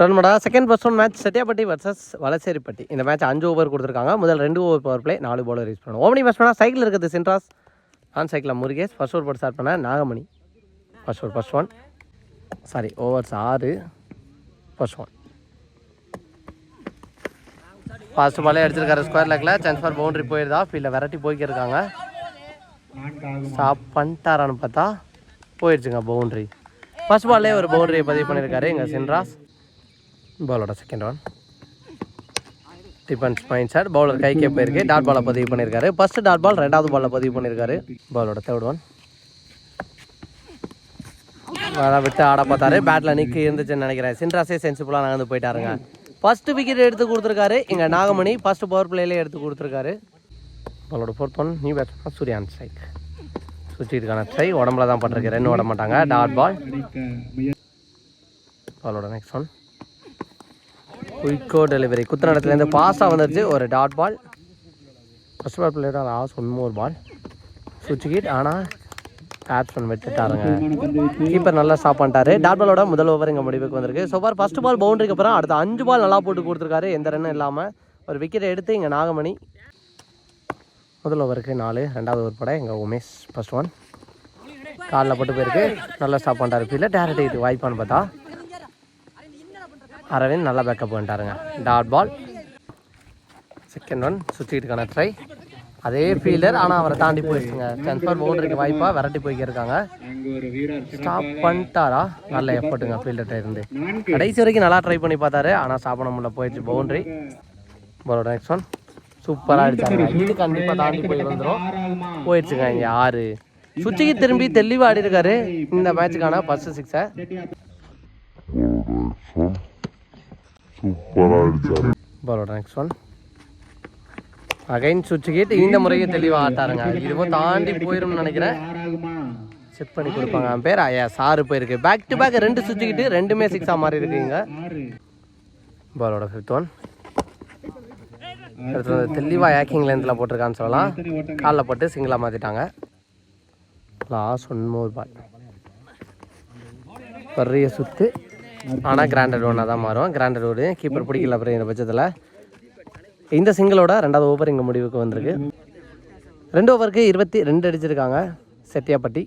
டர்ன்மடா second first one match Chettiyapatti versus வலசேரிப்பட்டி இந்த match அஞ்சு over கொடுத்துருக்காங்க. முதல் ரெண்டு ஓவர் பவர் பிளே நாலு பவுலர் யூஸ் பண்ணுவோம் ஓமனி ஃபஸ்ட் பண்ணால் சைக்கிள் இருக்குது சென்ட்ராஸ் ஆன் சைக்கிளில் முருகேஷ் ஃபர்ஸ்ட் ஓவர் போட்டு ஸ்டார்ட் பண்ண Nagamani. First over first one sorry overs ஆறு ஃபர்ஸ்ட் ஒன் ஃபாஸ்ட் பாலே அடிச்சிருக்காரு ஸ்கொயர் லெக்கில் சான்ஸ் ஃபார் பவுண்டரி போயிருந்தா ஃபீல்டில் விரட்டி போய்க்கிருக்காங்க. ஸ்டாப் பண்ணிட்டாரான்னு பார்த்தா போயிடுச்சுங்க பவுண்ட்ரி ஃபர்ஸ்ட் பால்லே ஒரு பவுண்டரியை பதிவு பண்ணியிருக்காரு எங்கள் சென்ட்ராஸ் பாலோட second one defence point sir bowler கைக்கே போயிருக்கு. டாட் பாலை பதிவு பண்ணியிருக்காரு ஃபர்ஸ்ட் டாட் பால் ரெண்டாவது பாலில் பதிவு பண்ணியிருக்காரு பாலோட தேர்ட் ஒன் அதான் விட்டு ஆட பார்த்தாரு. பேட்டில் நிற்கு இருந்துச்சுன்னு நினைக்கிறேன். சின்ராசே சென்சிபிளாக நகர்ந்து போயிட்டாருங்க. ஃபஸ்ட்டு விக்கெட் எடுத்து கொடுத்துருக்காரு. இங்கே நாகமணி ஃபஸ்ட்டு பவர் பிளேலே எடுத்து கொடுத்துருக்காரு. பாலோட fourth one new batsman Suryan strike சுற்றிட்டுக்கான try உடம்புல தான் பட்டிருக்கு. ரன் ஓட மாட்டாங்க. டாட் பால் பாலோட நெக்ஸ்ட் ஒன் குயிக்கோ டெலிவரி குத்தநாடத்துலேருந்து பாஸாக வந்துருச்சு. ஒரு dot ball first ball player as one more ball சுவிட்ச் ஆனால் பேட்ஸ்மேன் விட்டுட்டாருங்க. கீப்பர் நல்லா ஸ்டாப் பண்ணிட்டாரு. டாட் பாலோட முதல் ஓவர் இங்கே முடிவுக்கு வந்திருக்கு. ஸோ ஃபார் ஃபஸ்ட் பால் பவுண்டரிக்கு அப்புறம் அடுத்த அஞ்சு பால் நல்லா போட்டு கொடுத்துருக்காரு. எந்த ரன்னும் இல்லாமல் ஒரு விக்கெட் எடுத்து இங்கே நாகமணி. முதல் ஓவருக்கு நாலு ரெண்டாவது ஓவர் பட எங்கள் உமேஷ் ஃபர்ஸ்ட் ஒன் காலில் போட்டு போயிருக்கு. நல்லா ஸ்டாப் பண்ணிட்டாரு. ஃபீல்டில் டேரக்ட் இது வாய்ப்பான்னு பார்த்தா. அரவிந்த் நல்லா பேக்கப் பண்ணிட்டாருங்க. டாட் பால் செகண்ட் ஒன் சுற்றிட்டுக்கான ட்ரை அதே ஃபீல்டர் ஆனால் அவரை தாண்டி போயிடுச்சுங்க. கன்ஃபார்ம் பவுண்டரிக்கு வாய்ப்பாக விரட்டி போய்க்கிருக்காங்க ஸ்டாப் பண்ணிட்டாரா? நல்ல எஃபர்ட்டுங்க ஃபீல்டர்கிட்ட இருந்து. கடைசி வரைக்கும் நல்லா ட்ரை பண்ணி பார்த்தாரு. ஆனால் ஸ்டாப் பண்ண முடியல போயிடுச்சு பவுண்ட்ரி பரோட நெக்ஸ்ட் ஒன் சூப்பராக அடித்தாங்க இது கண்டிப்பாக தாண்டி போய் வந்துடும் போயிடுச்சுங்க இங்கே ஆறு. சுச்சிக்கு திரும்பி தெளிவாக ஆடி இருக்காரு இந்த மேட்சுக்கான ஃபர்ஸ்ட் சிக்ஸை சூப்பராக அடிச்சாரு பாலோட நெக்ஸ்ட் ஒன் அகைன் சுவிட்ச் கேட்டு இந்த முறையே தெளிவாக ஆட்டாருங்க இதுவும் தாண்டி போயிரும்னு நினைக்கிறேன். செக் பண்ணி கொடுப்பாங்க. அவன் பேர் ஐயா சாரு போயிருக்கு. பேக் டு பேக் ரெண்டு சுவிட்ச் கிட்டு ரெண்டுமே சிக்ஸாக மாதிரி இருக்குங்க. பாலோட ஃபிஃப்த் ஒன் அடுத்து வந்து தெளிவாக ஏக்கிங் லென்த்தில் போட்டிருக்கான்னு சொல்லலாம். காலில் போட்டு சிங்கிளாக மாற்றிட்டாங்க லாஸ்ட் ஒன் மோர் பால் பெரிய சுத்து. ஆனால் கிராண்டட் ஒன்னாக தான் மாறும். கிராண்டட் ஒரு கீப்பர் பிடிக்கல அப்படிங்கிற பட்சத்தில். இந்த சிங்கிளோட ரெண்டாவது ஓவர் இங்கே முடிவுக்கு வந்திருக்கு. ரெண்டு ஓவருக்கு இருபத்தி ரெண்டு அடிச்சிருக்காங்க. செட்டியாப்பட்டி.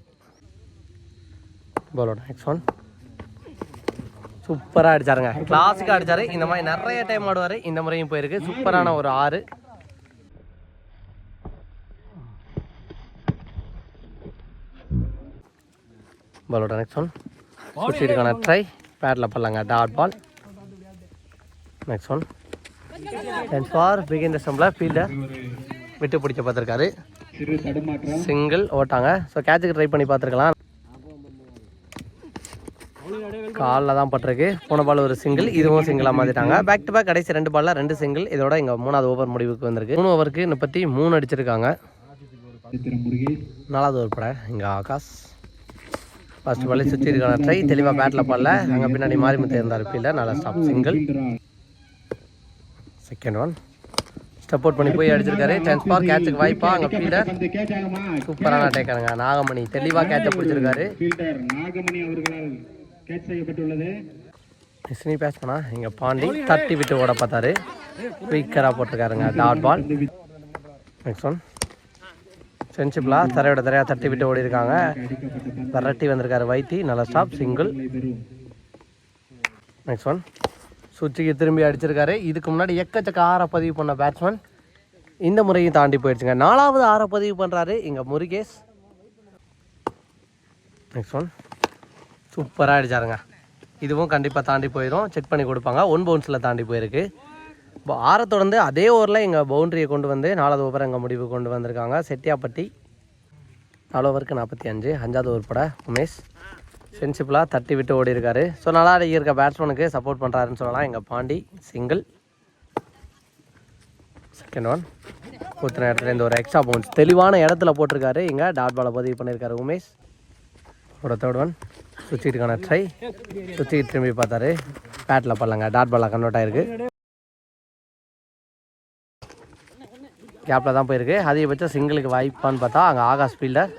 பாலோட நெக்ஸ்ட் ஒன் சூப்பராக அடிச்சாருங்க. கிளாஸுக்காக அடிச்சாரு. இந்த மாதிரி நிறைய டைம் ஆடுவார். இந்த முறையும் போயிருக்கு. சூப்பரான ஒரு ஆறு. பாலோட நெக்ஸ்ட் ஒன் சுற்றிட்டுக்கான ட்ரை பேட்டில் பண்ணலாங்க dot ball next one and for begin ஸ்டம்பில் ஃபீல்டர் விட்டு பிடிச்ச பார்த்துருக்காரு. சிங்கிள் ஓட்டாங்க. ஸோ கேட்சுக்கு ட்ரை பண்ணி பார்த்துருக்கலாம். காலில் தான் பட்டிருக்கு. போன பால் ஒரு சிங்கிள் இதுவும் சிங்கிளாக மாற்றிட்டாங்க பேக் டு பேக் கடைசி ரெண்டு பாலில் ரெண்டு சிங்கிள் இதோட இங்கே மூணாவது ஓவர் முடிவுக்கு வந்திருக்கு. மூணு ஓவருக்கு முப்பத்தி மூணு அடிச்சிருக்காங்க. நாலாவது ஓவர் பட இங்கே ஆகாஷ். ஃபர்ஸ்ட் பால் சுற்றி இருக்கான ட்ரை தெளிவாக பேட்டில் பாடல அங்கே பின்னாடி மாறி முத்து இருந்தார் ஃபீல்டர் நல்லா stop single second one step out பண்ணி போய் அடிச்சிருக்காரு சான்ஸ் பார் கேட்சுக்கு வாய்ப்பா அங்கே ஃபீல்டர் சூப்பரான டேக்கருங்க நாகமணி தெளிவாக கேட்சை பிடிச்சிருக்காரு நாகமணி அவர்களால் கேட்ச் பேட்ச் பண்ணா இங்கே பாண்டி தட்டி விட்டு ஓட பார்த்தாரு. குயிக்கராக போட்டிருக்காருங்க. டாட் பால் நெக்ஸ்ட் ஒன் சென்சிபிளா தரையோட தரையாக தட்டி விட்டு ஓடி இருக்காங்க விரட்டி வந்திருக்காரு வைத்தி. நல்ல ஸ்டாப் சிங்கிள் நெக்ஸ்ட் ஒன் சுவிட்சுக்கு திரும்பி அடிச்சிருக்காரு. இதுக்கு முன்னாடி எக்கச்சக்க ஆற பதிவு பண்ண பேட்ஸ்மேன் இந்த முறையும் தாண்டி போயிடுச்சுங்க. நாலாவது ஆற பதிவு பண்ணுறாரு இங்கே முருகேஷ். நெக்ஸ்ட் ஒன் சூப்பராக அடிச்சாருங்க. இதுவும் கண்டிப்பாக தாண்டி போயிடும் செக் பண்ணி கொடுப்பாங்க. ஒன் பவுன்ஸில் தாண்டி போயிருக்கு. இப்போ ஆறை தொடர்ந்து அதே ஓவரில் எங்கள் பவுண்டரியை கொண்டு வந்து நாலாவது ஓவர் எங்கள் முடிவு கொண்டு வந்திருக்காங்க. செட்டியாப்பட்டி நாலு ஓவருக்கு நாற்பத்தி அஞ்சு. அஞ்சாவது ஓவர் பட உமேஷ் சென்சிபிளாக தட்டி விட்டு ஓடி இருக்காரு ஸோ நல்லா அடிக்க இருக்க பேட்ஸ்மேனுக்கு சப்போர்ட் பண்ணுறாருன்னு சொல்லலாம். எங்கள் பாண்டி சிங்கிள் செகண்ட் ஒன் ஊற்றின இடத்துல இந்த ஒரு எக்ஸ்ட்ரா பவுன்ஸ் தெளிவான இடத்துல போட்டிருக்காரு. இங்கே டாட் பாலை பதிவு பண்ணியிருக்காரு உமேஷ். ஒரு தேர்ட் ஒன் சுற்றிட்டுக்கான ட்ரை சுற்றி திரும்பி பார்த்தாரு. பேட்டில் பண்ணலாங்க டாட் பாலாக கன்வெர்ட் ஆயிருக்கு. கேப்பில் தான் போயிருக்கு. அதிகபட்சம் சிங்கிளுக்கு வாய்ப்பான்னு பார்த்தா அங்கே ஆகாஷ் ஃபீல்டர்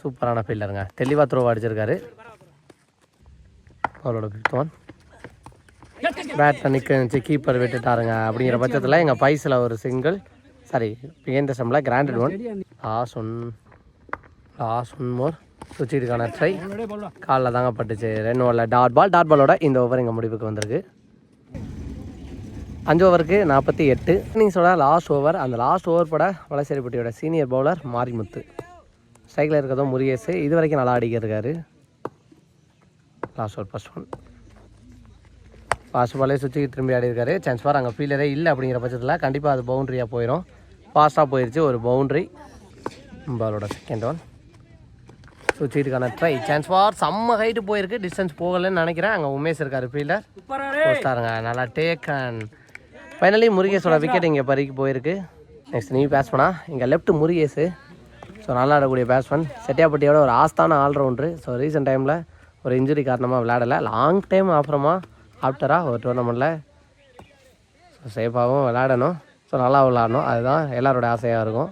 சூப்பரான ஃபீல்டருங்க தெளிவாக த்ரோ அடிச்சிருக்காரு. அவரோட ஃபிஃப்த் ஒன் பேட்டில் நிற்க கீப்பர் விட்டுட்டாருங்க. அப்படிங்கிற பட்சத்தில் எங்கள் பைஸில் ஒரு சிங்கிள் சாரி பிகேந்த செம்மில் granted one last one last one more சுவிட்சிட்டுக்கான try காலில் தாங்க பட்டுச்சு. ரெண்டு ஓவரில் டாட் பால் டாட் பாலோட இந்த ஓவர் எங்கள் முடிவுக்கு வந்திருக்கு. அஞ்சு ஓவருக்கு நாற்பத்தி எட்டு. இன்னிங்ஸோட லாஸ்ட் ஓவர் அந்த லாஸ்ட் ஓவர் பட வளசேரிப்பட்டியோட சீனியர் பவுலர் மாரிமுத்து. ஸ்ட்ரைக்கில் இருக்கிறதும் முருகேசு. இது வரைக்கும் நல்லா அடிக்கிருக்காரு last over first one fast பாலே சுற்றி திரும்பி ஆடி இருக்காரு சான்ஸ் பார் அங்கே ஃபீல்டரே இல்லை அப்படிங்கிற பட்சத்தில் கண்டிப்பாக அது பவுண்ட்ரியாக போயிடும் ஃபாஸ்ட்டாக போயிடுச்சு ஒரு பவுண்ட்ரி பாலோட செகண்ட் ஒன் சுற்றிட்டுக்கான ட்ரை சான்ஸ் ஃபார் செம்ம ஹைட்டு போயிருக்கு. டிஸ்டன்ஸ் போகலைன்னு நினைக்கிறேன். அங்கே உமேஷ் இருக்காரு ஃபீல்டர் போஸ்டாருங்க நல்லா டேக் அண்ட் ஃபைனலி முருகேஷோட விக்கெட் இங்கே பறிக்கு போயிருக்கு. நெக்ஸ்ட் நீ பேட்ஸ் பண்ணா இங்கே லெஃப்ட் முருகேஷு. ஸோ நல்லா ஆடக்கூடிய பேட்ஸ்மேன் செட்டியாப்பட்டியோட ஒரு ஆஸ்தான ஆல்ரவுண்டரு ஸோ ரீசெண்ட் டைமில் ஒரு இன்ஜுரி காரணமாக விளையாடலை. லாங் டைம் அப்புறமா ஆஃப்டராக ஒரு டோர்னமெண்ட்டில் ஸோ சேஃபாகவும் விளையாடணும். ஸோ நல்லா விளாடணும் அதுதான் எல்லாரோட ஆசையாக இருக்கும்.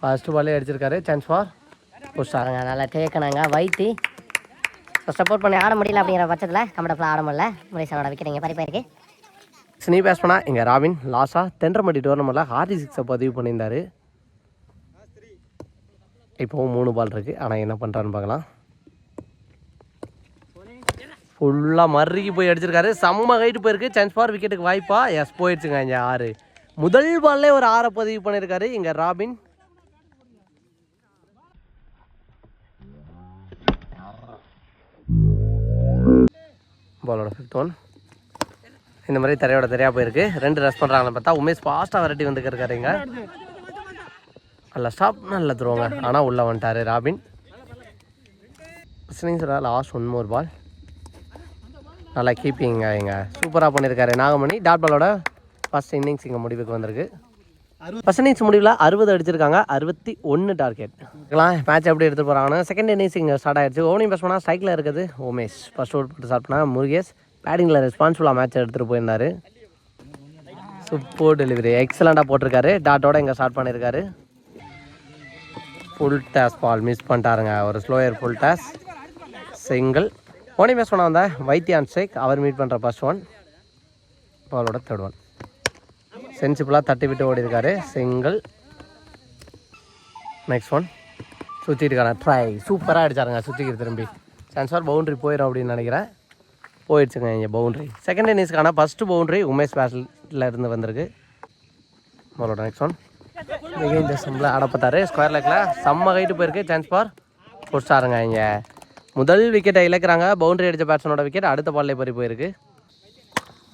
ஃபஸ்ட்டு பாலே அடிச்சிருக்காரு. சான்ஸ் ஃபார் புஷ் ஆகுங்க நல்லா டேக்கனாங்க வைத்தி. ஸோ சப்போர்ட் பண்ணி ஆட முடியல அப்படிங்கிற பட்சத்தில் கம்ஃபர்டபுளாக ஆட முடியல. முரேசனோட விக்கெட் இங்கே பறிப்பாயிருக்கு ஸ்னீ பேஸ் இங்கே ராபின் லாஸா தென்றமடி டோர்னமெண்ட்டில் ஹார்டி சிக்ஸை பதிவு பண்ணியிருந்தாரு. இப்போவும் மூணு பால் இருக்குது ஆனால் என்ன பண்ணுறான்னு பார்க்கலாம். ஃபுல்லாக மறுக்கி போய் அடிச்சிருக்காரு. செம்ம ஹைட்டு போயிருக்கு. சான்ஸ் ஃபார் விக்கெட்டுக்கு வாய்ப்பா. எஸ் போயிடுச்சுங்க இங்கே ஆறு. முதல் பால்லே ஒரு ஆறை பதிவு பண்ணியிருக்காரு இங்கே ராபின் பாலோட ஃபிஃப்த் ஒன் இந்த மாதிரி தரையோட தரையாக போயிருக்கு. ரெண்டு ரெஸ் பண்ணுறாங்கன்னு பார்த்தா உமேஷ் ஃபாஸ்ட்டாக விரட்டி வந்துக்கு இருக்காருங்க நல்லா ஸ்டாப் நல்லா தருவாங்க ஆனால் உள்ளே வந்துட்டாரு ராபின். ஸ்னிங்ஸோட லாஸ்ட் ஒன் மோர் பால் நல்லா கீப்பிங்க இங்கே. சூப்பராக பண்ணியிருக்காரு நாகமணி. டாட் பாலோட ஃபஸ்ட் இன்னிங்ஸ் இங்கே முடிவுக்கு வந்திருக்கு. பர்சன்டேஜ் முடிவில் அறுபது அடிச்சிருக்காங்க. அறுபத்தி ஒன்று டார்கெட் இருக்கலாம். மேட்ச் எப்படி எடுத்துகிட்டு போகிறாங்கன்னு செகண்ட் இன்னிங்ஸ் இங்கே ஸ்டார்ட் ஆயிடுச்சு. ஓவனிங் பேஸ் பண்ணால் ஸ்ட்ரைக்கில் இருக்குது. உமேஷ் ஃபர்ஸ்ட் ஓவர் போட்டு ஸ்டார்ட் பண்ணால் முருகேஷ் பேட்டிங்கில் ரெஸ்பான்சிபிளாக மேட்ச் எடுத்துகிட்டு போயிருந்தார். சூப்பர் டெலிவரி எக்ஸலண்ட்டாக போட்டிருக்காரு. டாட்டோட இங்கே ஸ்டார்ட் பண்ணியிருக்காரு ஃபுல் டேஸ் பால் மிஸ் பண்ணிட்டாருங்க. ஒரு ஸ்லோயர் ஃபுல் டேஸ் சிங்கிள் ஓனி பேஸ் பண்ண வந்த வைத்தியான் ஷேக். அவர் மீட் பண்ணுற ஃபர்ஸ்ட் ஒன் பாலோட தேர்ட் ஒன் சென்சிபிளாக தட்டி விட்டு ஓடி இருக்காரு சிங்கிள் நெக்ஸ்ட் ஒன் சுற்றிருக்காங்க ட்ரை சூப்பராக அடிச்சாருங்க சுற்றிக்கிட்டு திரும்பி. சான்ஸ்ஃபார் பவுண்ட்ரி போயிடும் அப்படின்னு நினைக்கிறேன். போயிடுச்சுங்க இங்கே பவுண்ட்ரி செகண்ட் இன்னிங்ஸ்க்கான ஃபஸ்ட்டு பவுண்ட்ரி உமேஷ் பேட்டில் இருந்து வந்திருக்கு. பாலோட நெக்ஸ்ட் ஒன் மிக இந்த சிம்பிள் ஆடப்பட்டாரு ஸ்கொயர் லெக்கில் செம்ம ஹைட்டு போயிருக்கு. சான்ஸ் ஃபார் பிடிச்சாருங்க இங்கே. முதல் விக்கெட்டை இழக்கிறாங்க. பவுண்டரி அடித்த பேட்ஸ்மனோட விக்கெட் அடுத்த பால்லே பறி போயிருக்கு.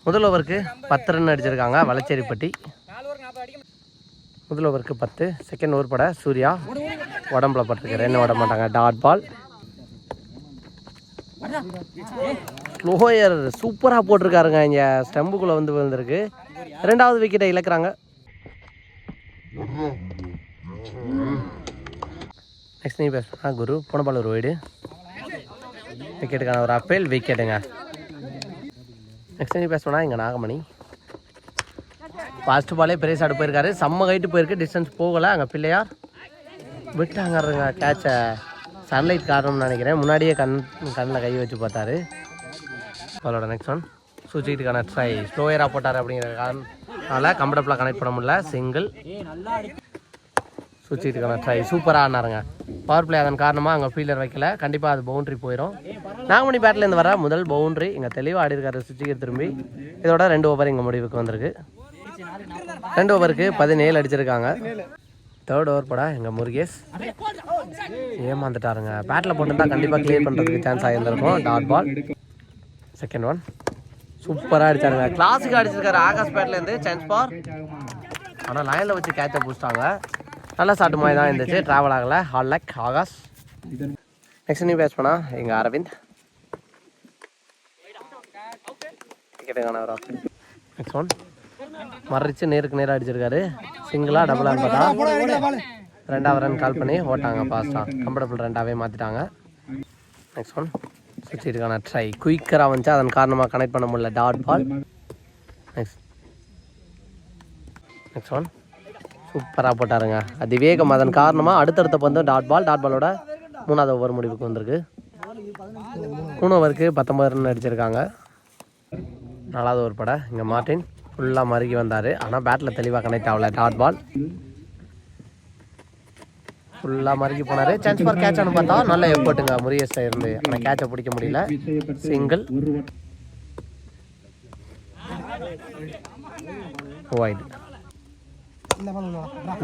முதல் ஓவருக்கு பத்து ரன் அடிச்சிருக்காங்க வளச்சேரிப்பட்டி. முதல் ஓவருக்கு பத்து செகண்ட் ஓவர் பட சூர்யா. உடம்புல பட்டிருக்கு என்ன விட மாட்டாங்க டாட் பால் லோயர் சூப்பராக போட்டிருக்காருங்க. இங்கே ஸ்டம்புக்குள்ளே வந்து விழுந்திருக்கு. ரெண்டாவது விக்கெட்டை இழக்கிறாங்க. நெக்ஸ்ட் நீ பேசுனா குரு போன பால் ஒரு விக்கெட்டுக்கான ஒரு அப்பேல் விக்கெட்டுங்க நெக்ஸ்ட் நீ பேசுனா இங்கே நாகமணி. ஃபர்ஸ்ட் பாலே பெரிய சாடு போயிருக்காரு. செம்ம ஹைட்டு போயிருக்கு. டிஸ்டன்ஸ் போகலை. அங்கே பிள்ளையார் விட்டாங்கறங்க கேட்சை சன்லைட் காரணம்னு நினைக்கிறேன். முன்னாடியே கண் கண்ணில் கை வச்சு பார்த்தாரு. அவரோட நெக்ஸ்ட் ஒன் சுவிட்சுக்கான ட்ரை ஸ்லோயராக போட்டார் அப்படிங்கிற காரணனால கம்ஃபர்டபுளாக கனெக்ட் பண்ண முடியல. சிங்கிள் சுவிட்சுக்கான ட்ரை சூப்பராக ஆனாருங்க பவர் பிளே அதன் காரணமாக அங்கே ஃபீல்டர் வைக்கல. கண்டிப்பாக அது பவுண்ட்ரி போயிடும் நாகமணி பேட்லேருந்து வர முதல் பவுண்ட்ரி இங்கே தெளிவாக ஆடி இருக்காரு சுவிட்சுக்கு திரும்பி. இதோட ரெண்டு ஓவர் இங்கே முடிவுக்கு வந்திருக்கு. ரெண்டு ஓவருக்கு பதினேழு அடிச்சிருக்காங்க. தேர்ட் ஓவர் படா எங்கள் முருகேஷ். ஏமாந்துட்டாருங்க. பேட்டில் போட்டுருந்தா கண்டிப்பாக கிளியர் பண்ணுறதுக்கு சான்ஸ் ஆகியிருந்திருக்கும் டாட் பால் செகண்ட் ஒன் சூப்பராக அடிச்சாருங்க. கிளாஸுக்கு அடிச்சிருக்காரு ஆகாஷ் பேட்லேருந்து சான்ஸ் பார் ஆனால் லைனில் வச்சு கேட்சை பிடிச்சிட்டாங்க நல்ல சாட்டு மாதிரி தான் இருந்துச்சு. ட்ராவல் ஆகலை. ஹால் லக் ஆகாஷ் நெக்ஸ்ட் நீ பேஸ் பண்ணா எங்கள் அரவிந்த். டிக்கெட்டுக்கான ஒரு நெக்ஸ்ட் ஒன் மறைச்சு நேருக்கு நேராக அடிச்சிருக்காரு. சிங்கிளா டபுளான்னு பார்த்தா. ரெண்டாவது ரன் கால் பண்ணி ஓட்டாங்க ஃபாஸ்ட்டாக கம்ஃபர்டபுள் ரெண்டாவே மாற்றிட்டாங்க நெக்ஸ்ட் ஒன் சுற்றிட்டுக்கான ட்ரை குயிக்கராக வந்துச்சு அதன் காரணமாக கனெக்ட் பண்ண முடியல. Dot ball next next one சூப்பராக போட்டாருங்க. அதிவேகம் அதன் காரணமாக அடுத்தடுத்த பந்தம் டாட் பால் டாட் பாலோட மூணாவது ஓவர் முடிவுக்கு வந்திருக்கு. மூணு ஓவருக்கு பத்தொம்பது ரன் அடிச்சிருக்காங்க. நாலாவது ஒரு பட இங்கே மார்டின் ஃபுல்லாக மறுகி வந்தார். ஆனால் பேட்டில் தெளிவாக கனெக்ட் ஆகல. டாட் பால் ஃபுல்லாக மறுகி போனார். சான்ஸ் ஃபார் கேட்ச் பார்த்தா நல்ல எஃபர்ட்டுங்க முரியஸ் இருந்து. ஆனால் கேட்சை பிடிக்க முடியல. சிங்கிள் ஒயிட்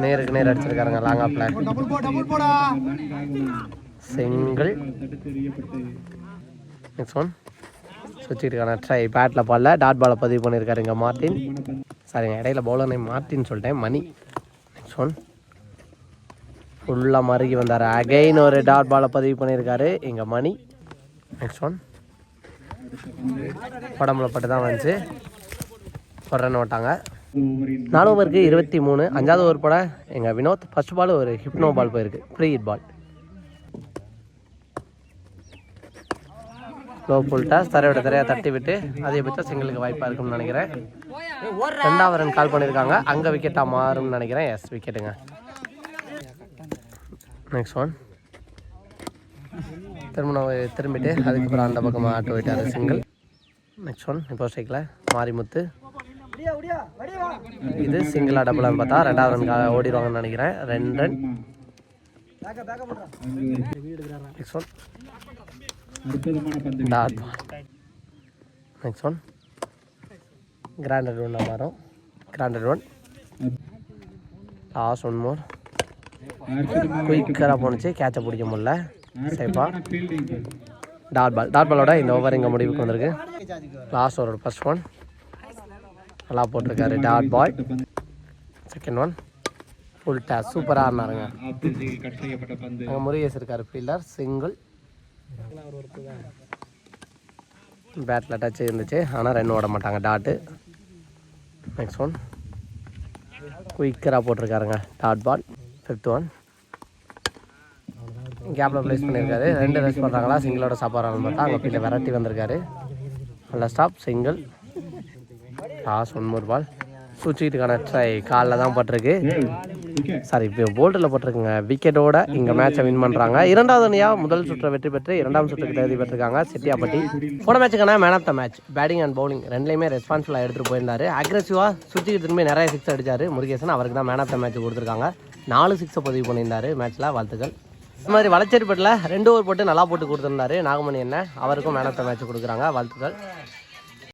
நேருக்கு நேர் அடிச்சிருக்காருங்க லாங் ஆப்ல சிங்கிள் தடுத்து எறியப்பட்டு நெக்ஸ்ட் ஒன் சுவிட்சுக்கான ட்ரை பேட்டில் பால்ல டாட் பாலை பதிவு பண்ணியிருக்காரு இங்கே மார்டின். சரிங்க இடையில பவுலர் நேம் மார்டின் சொல்லிட்டேன் மணி. நெக்ஸ்ட் ஒன் ஃபுல்லாக மறுகி வந்தார். அகைன் ஒரு டாட் பாலை பதிவு பண்ணியிருக்காரு இங்கே மணி. நெக்ஸ்ட் ஒன் உடம்புல பட்டு தான் வந்துச்சு. ஒரு ரன் ஓட்டாங்க நாலு ஓவருக்கு இருபத்தி மூணு. அஞ்சாவது ஓவர் போட எங்கள் வினோத் ஃபர்ஸ்ட் பால் ஒரு ஹிப்னோ பால் போயிருக்கு. Free hit ball low full toss தரையோட தரையாக தட்டி விட்டு அதிகபட்சம் சிங்கிளுக்கு வாய்ப்பாக இருக்கும்னு நினைக்கிறேன். ரெண்டாவது ரன் கால் பண்ணியிருக்காங்க. அங்கே விக்கெட்டாக மாறும்னு நினைக்கிறேன். எஸ் விக்கெட்டுங்க நெக்ஸ்ட் ஒன் திரும்ப திரும்பிட்டு அதுக்கப்புறம் அந்த பக்கமாக ஆட்டு போயிட்டார் சிங்கிள் நெக்ஸ்ட் ஒன் இப்போ ஸ்ட்ரைக்கில் மாரிமுத்து. இது சிங்கிளா டபுளான்னு பார்த்தா ரெண்டாவது ரன் ஓடிடுவாங்கன்னு நினைக்கிறேன். ரெண்டு run next one dot next one granted ஒன்னாக மாறும். Granted one last one more குயிக்கராக போணுச்சு. கேட்சை பிடிக்க முடியல. சேஃபா டாட் பால் டாட் பாலோட இந்த ஓவர் இங்கே முடிவுக்கு வந்திருக்கு. லாஸ்ட் ஓவரோட ஃபர்ஸ்ட் ஒன் நல்லா போட்டிருக்காரு dot ball second one full toss சூப்பராக ஆடினாருங்க. ஆஃப் முருகேஸ் அங்கே முருகேஷ் இருக்கார் ஃபீல்டர் சிங்கிள் பேட்டில் டச் இருந்துச்சு. ஆனால் ரன் ஓட மாட்டாங்க டாட்டு நெக்ஸ்ட் ஒன் குயிக்கராக போட்டிருக்காருங்க டாட் பால் ஃபிஃப்த் ஒன் கேப்பில் ப்ளேஸ் பண்ணியிருக்காரு. ரெண்டு ரன்ஸ் பண்ணுறாங்களா சிங்கிளோட சாப்பாடு பார்த்தா அங்கே ஃபீல்டை விரட்டி வந்திருக்காரு. நல்ல stop single last one more ball சுவிட்சுக்கிட்டுக்கான try காலில் தான் பட்டிருக்கு. சாரி இப்போ போல்டில் போட்டிருக்குங்க. விக்கெட்டோட இங்கே மேட்சை வின் பண்ணுறாங்க இரண்டாவது அணியாக முதல் சுற்றை வெற்றி பெற்று இரண்டாம் சுற்றுக்கு தகுதி பெற்றிருக்காங்க. செட்டியாப்பட்டி. போன மேட்சுக்கான man of the match batting and bowling ரெண்டுலையுமே ரெஸ்பான்சிபிளாக எடுத்துகிட்டு போயிருந்தார். அக்ரெசிவாக சுற்றிக்கு திரும்பி நிறைய சிக்ஸ் அடித்தார் முருகேசன் அவருக்கு தான் மேன் ஆஃப் த மேட்ச் கொடுத்துருக்காங்க. நாலு சிக்ஸை பதிவு பண்ணியிருந்தாரு. மேட்ச்சில் வாழ்த்துக்கள். இந்த மாதிரி வளச்சேரிப்பட்டில் ரெண்டு ஓவர் போட்டு நல்லா போட்டு கொடுத்துருந்தாரு. நாகமணி என்ன அவருக்கும் மேன் ஆஃப் த மேட்ச் கொடுக்குறாங்க. வாழ்த்துக்கள்.